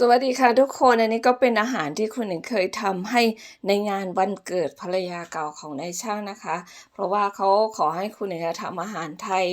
สวัสดีค่ะทุกคนอันนี้ก็เป็นอาหารที่คุณหนึ่งเคยทำให้ในงานวันเกิดภรรยาเก่าของนายช่างนะคะ เพราะว่าเขาขอให้คุณหนึ่งทำอาหารไทย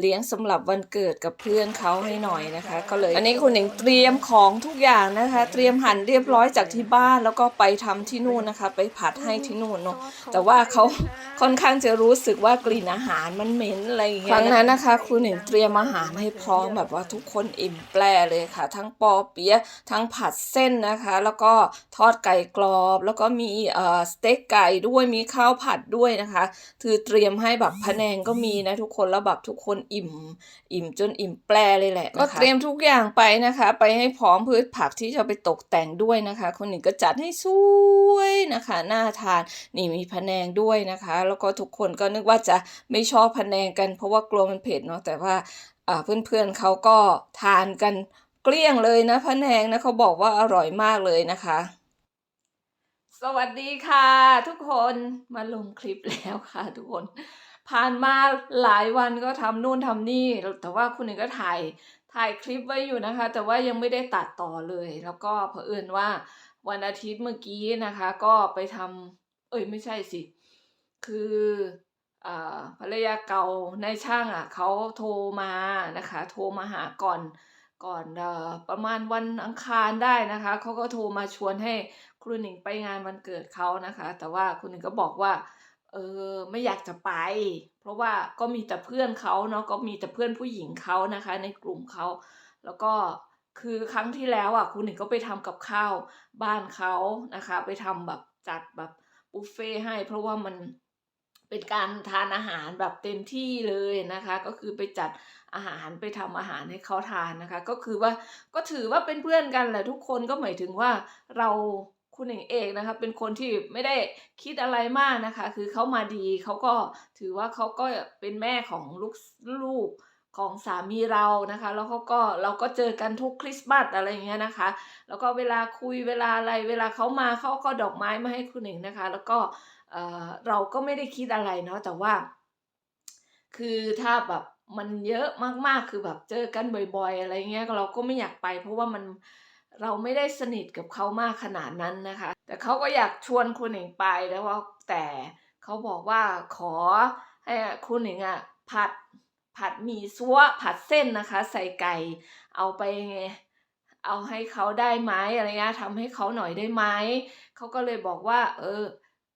เลี้ยงสำหรับวันเกิดกับเพื่อนเขาให้หน่อยนะคะ ก็เลยอันนี้คุณหนึ่งเตรียมของทุกอย่างนะคะ เตรียมหั่นเรียบร้อยจากที่บ้านแล้วก็ไปทำที่นู่นนะคะ ไปผัดให้ที่นู่นเนาะแต่ว่าเขาค่อนข้างจะรู้สึกว่ากลิ่นอาหารมันเหม็นอะไรอย่างเงี้ยครั้งนั้นนะคะครูหนึ่งเตรียมอาหารให้พร้อมแบบว่าทุกคนอิ่มแปรเลยค่ะ ทั้งปอเปี๊ยะทั้งผัดเส้นนะคะ แล้วก็ทอดไก่กรอบ แล้วก็มีเอ่อสเต็กไก่ด้วยมีข้าวผัดด้วยนะคะคือเตรียมให้แบบพะแนงก็มีนะทุกคนแล้วแบบทุกคนอิ่ม อิ่มจนอิ่มแปรเลยแหละ ก็เตรียมทุกอย่างไปนะคะ ไปให้พร้อมพืชผักที่จะไปตกแต่งด้วยนะคะ คนหนึ่งก็จัดให้สวยนะคะน่าทานนี่มีพะแนงด้วยนะคะ แล้วก็ทุกคนก็นึกว่าจะไม่ชอบพะแนงกันเพราะว่ากลัวมันเผ็ดเนาะแต่ว่าอ่าเพื่อนๆเขาก็ทานกัน เกลี้ยงเลยนะพะแนงนะเขาบอกว่าอร่อยมากเลยนะคะ สวัสดีค่ะ ทุกคนมาลงคลิปแล้วค่ะ ทุกคน ผ่านมาหลายวันก็ทำนู่นทำนี่ แต่ว่าคุณหนึ่งก็ถ่ายถ่ายคลิปไว้อยู่นะคะ แต่ว่ายังไม่ได้ตัดต่อเลย แล้วก็เผอิญว่าวันอาทิตย์เมื่อกี้นะคะ ก็ไปทำเอ้ยไม่ใช่สิ คืออ่าภรรยาเก่านายช่างอะเขาโทรมานะคะ โทรมาหาก่อน ก่อนอประมาณวันอังคารได้นะคะเขาก็โทรมาชวนให้ครูหนิงไปงานวันเกิดเขานะคะ แต่ว่าครูหนิงก็บอกว่าเออไม่อยากจะไป เพราะว่าก็มีแต่เพื่อนเขาเนาะก็มีแต่เพื่อนผู้หญิงเขานะคะ ในกลุ่มเขาแล้วก็คือครั้งที่แล้วอะครูหนิงก็ไปทำกับข้าวบ้านเขานะคะ ไปทำแบบจัดแบบบุฟเฟ่ให้ เพราะว่ามัน เป็นการทานอาหารแบบเต็มที่เลยนะคะ ก็คือไปจัดอาหารไปทำอาหารให้เขาทานนะคะ ก็คือว่าก็ถือว่าเป็นเพื่อนกันแหละทุกคนก็หมายถึงว่าเราคุณเองเองนะคะเป็นคนที่ไม่ได้คิดอะไรมากนะคะ คือเขามาดีเขาก็ถือว่าเขาก็เป็นแม่ของลูกลูกของสามีเรานะคะ แล้วเขาก็เราก็เจอกันทุกคริสต์มาสอะไรอย่างเงี้ยนะคะ แล้วก็เวลาคุยเวลาอะไรเวลาเขามาเขาก็ดอกไม้มาให้คุณเองนะคะ แล้วก็ เเราก็ไม่ได้คิดอะไรเนาะแต่ว่า คือถ้าแบบมันเยอะมากๆ คือแบบเจอกันบ่อยๆ อะไรเงี้ยเราก็ไม่อยากไป เพราะว่ามันเราไม่ได้สนิทกับเขามากขนาดนั้นนะคะ แต่เขาก็อยากชวนคุณหนิงไปแล้วว่าแต่เขาบอกว่าขอให้คุณหนิงอะผัดผัดหมี่ซัวผัดเส้นนะคะ ใส่ไก่เอาไปไงเอาให้เขาได้ไหมอะไรเงี้ยทำให้เขาหน่อยได้ไหมเขาก็เลยบอกว่า เออ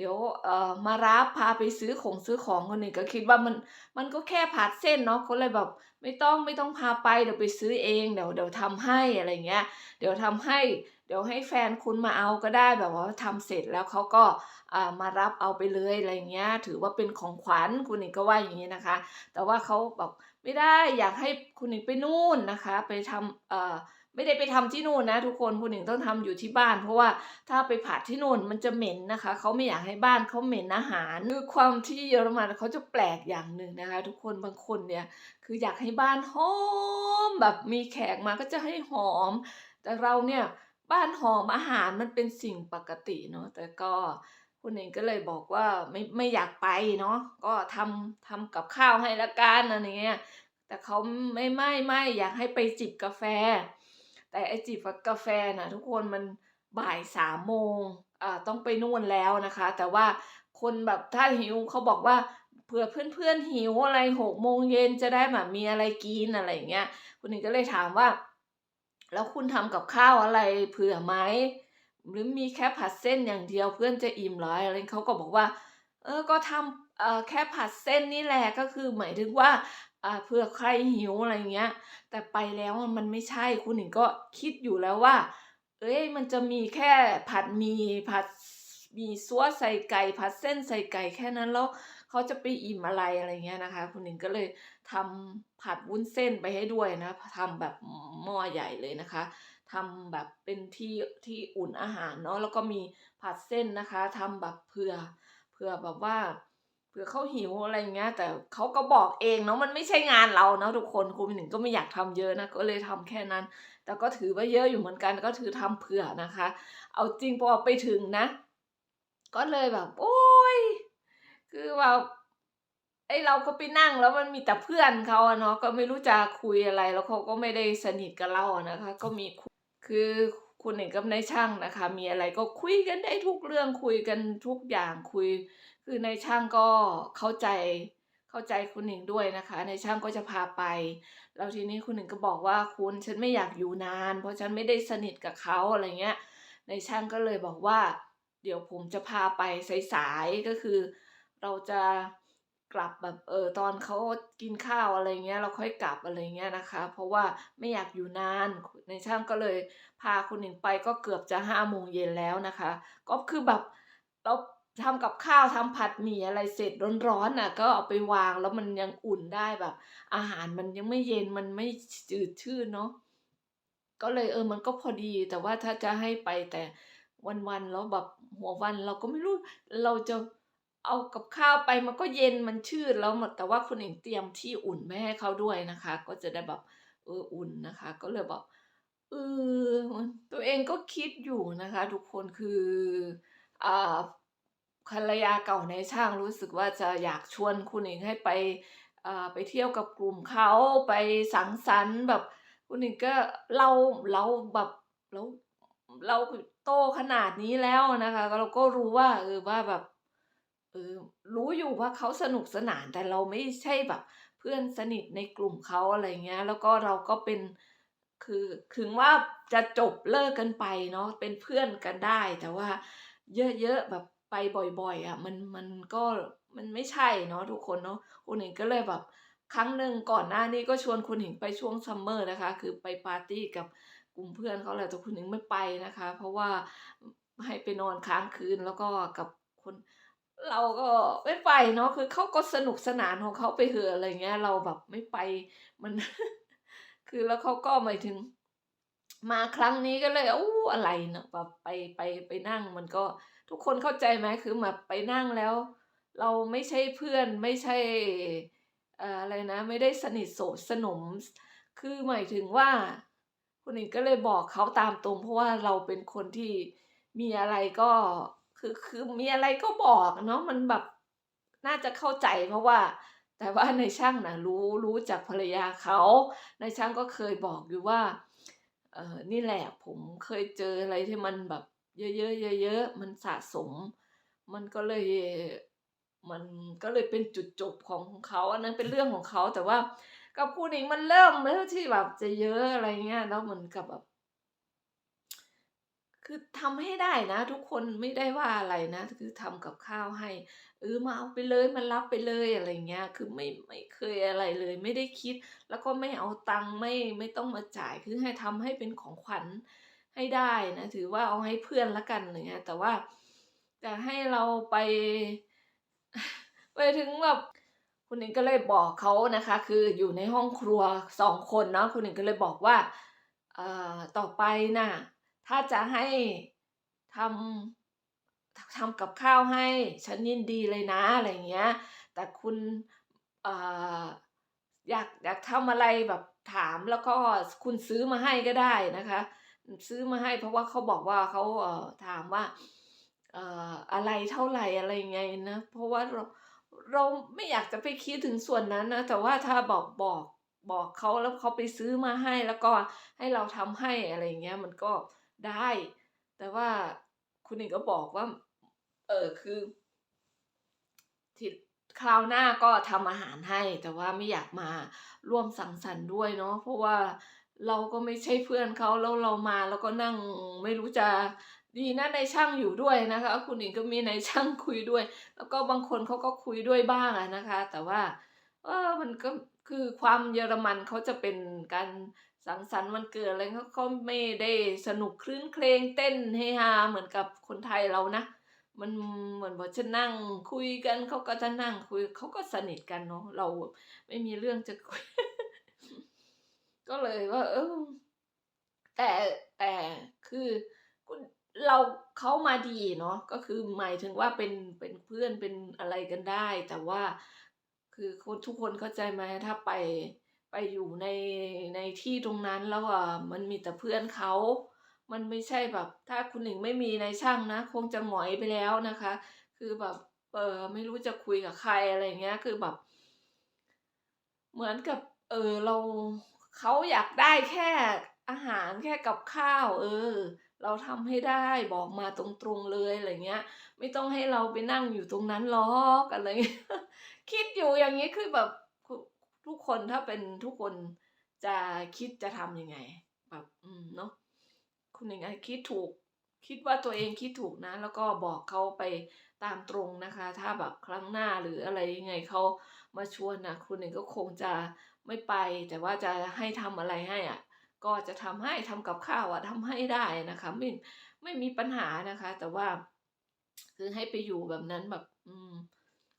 เดี๋ยวเอ่อมารับพาไปซื้อของซื้อของคนหนึ่งก็คิดว่ามันมันก็แค่ผัดเส้นเนาะเขาเลยแบบไม่ต้องไม่ต้องพาไปเดี๋ยวไปซื้อเองเดี๋ยวเดี๋ยวทำให้อะไรเงี้ยเดี๋ยวทำให้เดี๋ยวให้แฟนคุณมาเอาก็ได้แบบว่าทำเสร็จแล้วเขาก็อ่ามารับเอาไปเลยอะไรเงี้ย ถือว่าเป็นของขวัญคุณหนิงก็ว่าอย่างนี้นะคะ แต่ว่าเขาบอกไม่ได้อยากให้คุณหนิงไปนู่นนะคะ ไปทำเอ่อ ไม่ได้ไปทำที่นู่นนะ ทุกคนคุณหนิงต้องทำอยู่ที่บ้าน เพราะว่าถ้าไปผัดที่นู่นมันจะเหม็นนะคะเขาไม่อยากให้บ้านเขาเหม็นอาหารคือความที่เยอรมันเขาจะแปลกอย่างหนึ่งนะคะ ทุกคนบางคนเนี่ยคืออยากให้บ้านหอมแบบมีแขกมาก็จะให้หอม แต่เราเนี่ยบ้านหอมอาหารมันเป็นสิ่งปกติเนาะแต่ก็คุณเองก็เลยบอกว่าไม่ไม่อยากไปเนาะก็ทำทำกับข้าวให้ละกันอะไรเงี้ยแต่เขาไม่ไม่ไม่อยากให้ไปจิบกาแฟ แต่ไอจิบกาแฟน่ะทุกคนมันบ่ายสามโมงอ่าต้องไปนู่นแล้วนะคะ แต่ว่าคนแบบถ้าหิวเขาบอกว่าเผื่อเพื่อนๆหิวอะไรหกโมงเย็นจะได้แบบมีอะไรกินอะไรอย่างเงี้ยคุณหนิงก็เลยถามว่า แล้วคุณทำกับข้าวอะไรเผื่อไหมหรือมีแค่ผัดเส้นอย่างเดียวเพื่อนจะอิ่มเหรออะไรเขาก็บอกว่า เออก็ทำเออแค่ผัดเส้นนี่แหละก็คือหมายถึงว่า อ่าเผื่อใครหิวอะไรเงี้ย แต่ไปแล้วมันไม่ใช่คุณหนิงก็คิดอยู่แล้วว่า เอ้ยมันจะมีแค่ผัดมีผัดมีซัวใส่ไก่ผัดเส้นใส่ไก่แค่นั้นแล้วเขาจะไปอิ่มอะไรอะไรเงี้ยนะคะ คุณหนิงก็เลยทำผัดวุ้นเส้นไปให้ด้วยนะทำแบบหม้อใหญ่เลยนะคะทำแบบเป็นที่ที่อุ่นอาหารเนาะแล้วก็มีผัดเส้นนะคะทำแบบเผื่อเผื่อแบบว่า เผื่อเขาหิวอะไรเงี้ย แต่เขาก็บอกเองเนาะมันไม่ใช่งานเราเนาะทุกคนคุณหนึ่งก็ไม่อยากทำเยอะนะก็เลยทำแค่นั้น แต่ก็ถือว่าเยอะอยู่เหมือนกันก็ถือทำเผื่อนะคะ เอาจริงพอไปถึงนะ ก็เลยแบบ โอ้ยคือแบบไอเราก็ไปนั่งแล้วมันมีแต่เพื่อนเขาเนาะก็ไม่รู้จะคุยอะไรแล้วเขาก็ไม่ได้สนิทกับเราอะนะคะ ก็มีคือคุณหนิงกับนายช่างนะคะ มีอะไรก็คุยกันได้ทุกเรื่องคุยกันทุกอย่างคุย คือในช่างก็เข้าใจเข้าใจคุณหนิงด้วยนะคะ ในช่างก็จะพาไป แล้วทีนี้คุณหนิงก็บอกว่าคุณฉันไม่อยากอยู่นาน เพราะฉันไม่ได้สนิทกับเขาอะไรเงี้ย ในช่างก็เลยบอกว่า เดี๋ยวผมจะพาไปสายๆก็คือ เราจะกลับแบบเออตอนเขากินข้าวอะไรเงี้ยเราค่อยกลับอะไรเงี้ยนะคะ เพราะว่าไม่อยากอยู่นานในช่างก็เลยพาคุณหนิงไปก็เกือบจะห้าโมงเย็นแล้วนะคะ ก็คือแบบเรา ทำกับข้าวทำผัดหมี่อะไรเสร็จร้อนๆน่ะ ก็เอาไปวางแล้วมันยังอุ่นได้แบบ อาหารมันยังไม่เย็นมันไม่จืดชืดเนาะก็เลยเออมันก็พอดีแต่ว่าถ้าจะให้ไปแต่วันๆแล้วแบบหัววันเราก็ไม่รู้เราจะเอากับข้าวไปมันก็เย็นมันชืดแล้วหมดแต่ว่าคุณหญิงเตรียมที่อุ่นไม่ให้เขาด้วยนะคะ ก็จะได้แบบเอออุ่นนะคะ ก็เลยแบบเออตัวเองก็คิดอยู่นะคะ ทุกคนคืออ่า ภรรยาเก่าในช่างรู้สึกว่าจะอยากชวนคุณหญิงให้ไปอ่าไปเที่ยวกับกลุ่มเขาไปสังสรรค์แบบคุณหญิงก็เราเราแบบเราเราโตขนาดนี้แล้วนะคะเราก็รู้ว่าเออว่าแบบเออรู้อยู่ว่าเขาสนุกสนานแต่เราไม่ใช่แบบเพื่อนสนิทในกลุ่มเขาอะไรเงี้ย แล้วก็เราก็เป็นคือถึงว่าจะจบเลิกกันไปเนาะเป็นเพื่อนกันได้ แต่ว่าเยอะๆแบบ ไปบ่อยๆอะมันมันก็มันไม่ใช่เนาะทุกคนเนาะคุณหญิงก็เลยแบบครั้งหนึ่งก่อนหน้านี้ก็ชวนคุณหญิงไปช่วงซัมเมอร์นะคะ คือไปปาร์ตี้กับกลุ่มเพื่อนเขาแหละแต่คุณหญิงไม่ไปนะคะ เพราะว่าให้ไปนอนค้างคืนแล้วก็กับคนเราก็ไม่ไปเนาะคือเขาก็สนุกสนานของเขาไปเถอะอะไรเงี้ย เราแบบไม่ไปมัน คือแล้วเขาก็หมายถึง มาครั้งนี้ก็เลยอู้อะไรเนาะแบบไปไปไปนั่งมันก็ ทุกคนเข้าใจไหมคือแบบไปนั่งแล้ว เราไม่ใช่เพื่อนไม่ใช่อะไรนะ ไม่ได้สนิทโสสนม คือหมายถึงว่า คุณหญิงก็เลยบอกเขาตามตรง เพราะว่าเราเป็นคนที่มีอะไรก็คือคือมีอะไรก็บอกเนาะมันแบบน่าจะเข้าใจเพราะว่า แต่ว่าในช่างนะรู้รู้จากภรรยาเขาในช่างก็เคยบอกอยู่ว่าเออนี่แหละผมเคยเจออะไรที่มันแบบ เยอะๆเยอะๆมันสะสม มันก็เลยมันก็เลยเป็นจุดจบของเขาอันนั้นเป็นเรื่องของเขาแต่ว่ากับคุณหญิงมันเริ่มแล้วที่แบบจะเยอะอะไรเงี้ยแล้วเหมือนกับแบบคือทำให้ได้นะ ทุกคนไม่ได้ว่าอะไรนะ คือทำกับข้าวให้เออมาเอาไปเลยมารับไปเลยอะไรเงี้ย คือไม่ไม่เคยอะไรเลย ไม่ได้คิด แล้วก็ไม่เอาตังค์ไม่ไม่ต้องมาจ่ายคือให้ทำให้เป็นของขวัญ ให้ได้นะถือว่าเอาให้เพื่อนล้วกันอะไรเงี้ยแต่ว่าจะให้เราไป ไปถึงแบบคุณหญิงก็เลยบอกเขานะคะ คืออยู่ในห้องครัวสองคนเนาะคุณหญิงก็เลยบอกว่าเอ่อต่อไปน่ะถ้าจะให้ทำทำกับข้าวให้ฉันยินดีเลยนะอะไรเงี้ย แต่คุณออยากอยากทำอะไรแบบถามแล้วก็คุณซื้อมาให้ก็ได้นะคะ ซื้อมาให้เพราะว่าเขาบอกว่าเขาเอ่อถามว่าเอ่ออะไรเท่าไหร่อะไรไงนะ เพราะว่าเราเราไม่อยากจะไปคิดถึงส่วนนั้นนะ แต่ว่าถ้าบอกบอกบอกเขาแล้วเขาไปซื้อมาให้แล้วก็ให้เราทำให้อะไรเงี้ยมันก็ได้ แต่ว่าคุณหญิงก็บอกว่า เออคือที่คราวหน้าก็ทำอาหารให้ แต่ว่าไม่อยากมาร่วมสังสรรค์ด้วยเนาะเพราะว่า เราก็ไม่ใช่เพื่อนเขาแล้วเรามาแล้วก็นั่งไม่รู้จะดีนะในช่างอยู่ด้วยนะคะ คุณหญิงก็มีในช่างคุยด้วย แล้วก็บางคนเขาก็คุยด้วยบ้างอะนะคะ แต่ว่าเออมันก็คือความเยอรมันเขาจะเป็นการสังสรรค์วันเกิดอะไรเขาเขาไม่ได้สนุกคลื้นเครงเต้นเฮฮาเหมือนกับคนไทยเรานะ มันเหมือนว่าจะนั่งคุยกันเขาก็จะนั่งคุยเขาก็สนิทกันเนาะเราไม่มีเรื่องจะคุย ก็เลยว่า เออแต่แต่คือเราเขามาดีเนาะก็คือหมายถึงว่าเป็นเป็นเพื่อนเป็นอะไรกันได้ แต่ว่าคือคนทุกคนเข้าใจไหมถ้าไปไปอยู่ในในที่ตรงนั้นแล้วอะมันมีแต่เพื่อนเขามันไม่ใช่แบบ ถ้าคุณหญิงไม่มีนายช่างนะ คงจะหงอยไปแล้วนะคะ คือแบบเออไม่รู้จะคุยกับใครอะไรเงี้ย คือแบบ เหมือนกับ เออเรา เขาอยากได้แค่อาหารแค่กับข้าว เออ เราทำให้ได้บอกมาตรงๆเลยอะไรเงี้ย ไม่ต้องให้เราไปนั่งอยู่ตรงนั้นหรอกอะไรเงี้ยคิดอยู่อย่างนี้คือแบบทุกคนถ้าเป็นทุกคนจะคิดจะทำยังไง แบบอืมเนาะคุณหนิงอะคิดถูก คิดว่าตัวเองคิดถูกนะ แล้วก็บอกเขาไป ตามตรงนะคะ ถ้าแบบครั้งหน้าหรืออะไรยังไงเขามาชวนนะคุณหนิงก็คงจะไม่ไป แต่ว่าจะให้ทำอะไรให้อะ ก็จะทำให้ทำกับข้าวอะทำให้ได้นะคะ ไม่ไม่มีปัญหานะคะ แต่ว่า คือให้ไปอยู่แบบนั้นแบบ อืม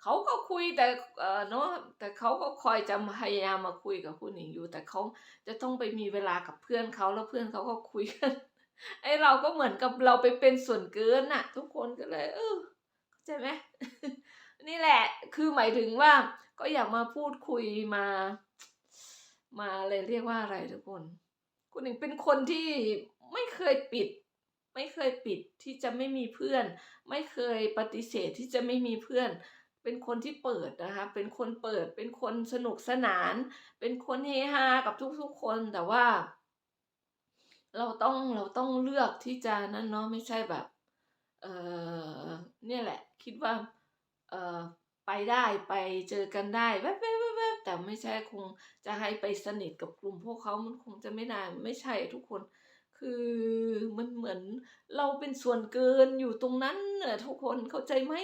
เขาก็คุยแต่เออเนาะแต่เขาก็คอยจะพยายามมาคุยกับคุณหนิงอยู่ แต่เขาจะต้องไปมีเวลากับเพื่อนเขาแล้วเพื่อนเขาก็คุยกันไอเราก็เหมือนกับเราไปเป็นส่วนเกินน่ะ ทุกคนก็เลย เออ ใจไหมนี่แหละ คือหมายถึงว่าก็อยากมาพูดคุยมา มาอะไรเรียกว่าอะไรทุกคน คุณหนิงเป็นคนที่ไม่เคยปิด ไม่เคยปิดที่จะไม่มีเพื่อน ไม่เคยปฏิเสธที่จะไม่มีเพื่อน เป็นคนที่เปิดนะคะ เป็นคนเปิด เป็นคนสนุกสนาน เป็นคนเฮฮากับทุกๆคนแต่ว่า เราต้องเราต้องเลือกที่จะนั่นเนาะไม่ใช่แบบ เออเนี่ยแหละ คิดว่าเออไปได้ไปเจอกันได้แวบๆๆๆแต่ไม่ใช่คงจะให้ไปสนิทกับกลุ่มพวกเขามันคงจะไม่ได้ไม่ใช่ทุกคน คือมันเหมือนเราเป็นส่วนเกินอยู่ตรงนั้นน่ะทุกคนเข้าใจไหม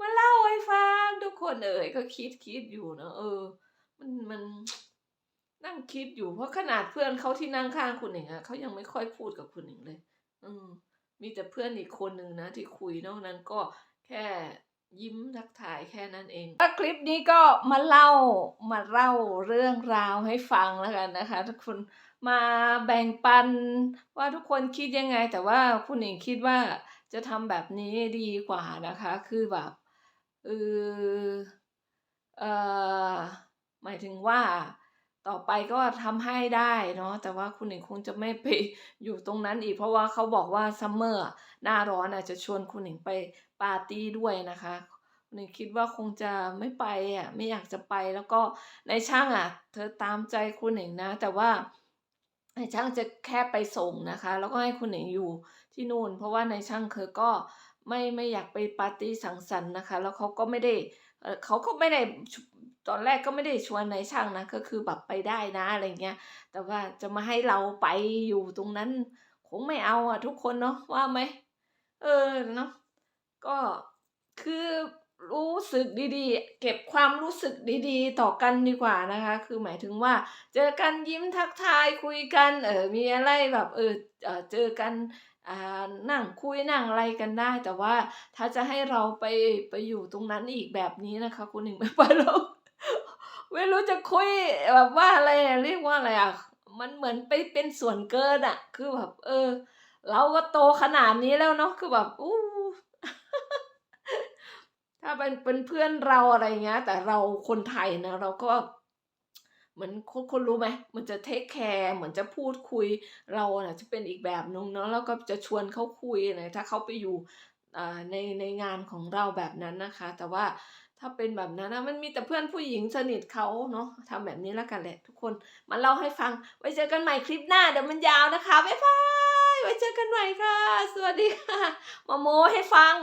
มาเล่าให้ฟังทุกคนเอ่ยก็คิดคิดอยู่เนะเออ มันมันนั่งคิดอยู่เพราะขนาดเพื่อนเขาที่นั่งข้างคุณหนิงอะเขายังไม่ค่อยพูดกับคุณหนิงเลย อืม มีแต่เพื่อนอีกคนหนึ่งนะที่คุยนอกนั้นก็แค่ยิ้มทักทายแค่นั้นเองถ้าคลิปนี้ก็มาเล่ามาเล่าเรื่องราวให้ฟังแล้วกันนะคะ ทุกคนมาแบ่งปันว่าทุกคนคิดยังไง แต่ว่าคุณหนิงคิดว่าจะทำแบบนี้ดีกว่านะคะ คือแบบเออเออหมายถึงว่า ต่อไปก็ทำให้ได้เนาะแต่ว่าคุณหนิงคงจะไม่ไปอยู่ตรงนั้นอีก เพราะว่าเขาบอกว่าซัมเมอร์หน้าร้อนอาจจะชวนคุณหนิงไปปาร์ตี้ด้วยนะคะคุณหนิงคิดว่าคงจะไม่ไปอะไม่อยากจะไปแล้วก็ในช่างอะ เธอตามใจคุณหนิงนะ แต่ว่าในช่างจะแค่ไปส่งนะคะ แล้วก็ให้คุณหนิงอยู่ที่นู่น เพราะว่าในช่างเธอก็ไม่ไม่อยากไปปาร์ตี้สังสรรค์นะคะ แล้วเขาก็ไม่ได้เขาก็ไม่ได้ ตอนแรกก็ไม่ได้ชวนในช่างนะก็คือแบบไปได้นะอะไรเงี้ย แต่ว่าจะมาให้เราไปอยู่ตรงนั้น คงไม่เอาอะทุกคนเนาะว่าไหมเออเนาะก็คือรู้สึกดีๆ เก็บความรู้สึกดีๆ ต่อกันดีกว่านะคะ คือหมายถึงว่า เจอกันยิ้มทักทายคุยกัน เออมีอะไรแบบเออเออเจอกันอ่านั่งคุยนั่งอะไรกันได้ แต่ว่าถ้าจะให้เราไปไปอยู่ตรงนั้นอีกแบบนี้นะคะ คุณหนึ่งไม่ไปแล้ว ไม่รู้จะคุยแบบว่าอะไรเรียกว่าอะไรอะมันเหมือนไปเป็นส่วนเกินอะ คือแบบ เออ เราก็โตขนาดนี้แล้วเนาะคือแบบอู้ถ้าเป็นเป็นเพื่อนเราอะไรเงี้ย แต่เราคนไทยนะเราก็เหมือนคุณคุณรู้ไหมมันจะเทคแคร์เหมือนจะพูดคุยเราน่ะจะเป็นอีกแบบหนึ่งเนาะแล้วก็จะชวนเขาคุยนะถ้าเขาไปอยู่อ่าในในงานของเราแบบนั้นนะคะ แต่ว่า ถ้าเป็นแบบนั้นนะมันมีแต่เพื่อนผู้หญิงสนิทเขาเนาะทำแบบนี้แล้วกันแหละ ทุกคนมาเล่าให้ฟัง ไว้เจอกันใหม่คลิปหน้าเดี๋ยวมันยาวนะคะบ๊ายบายไว้เจอกันใหม่ค่ะ สวัสดีค่ะ มาโมให้ฟัง